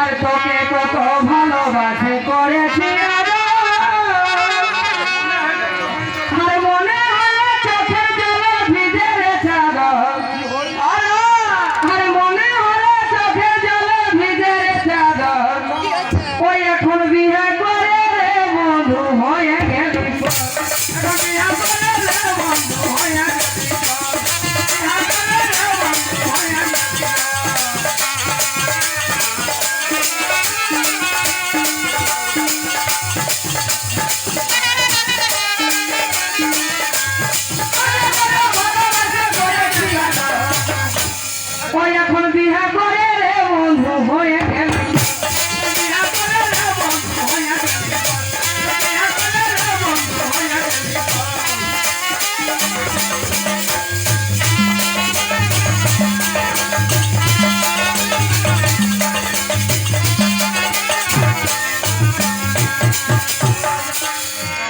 আর তোকে কত ভালোবাসে করেছি।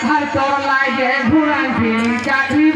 আর তোর লাগে ঘুরাইছি চাকরি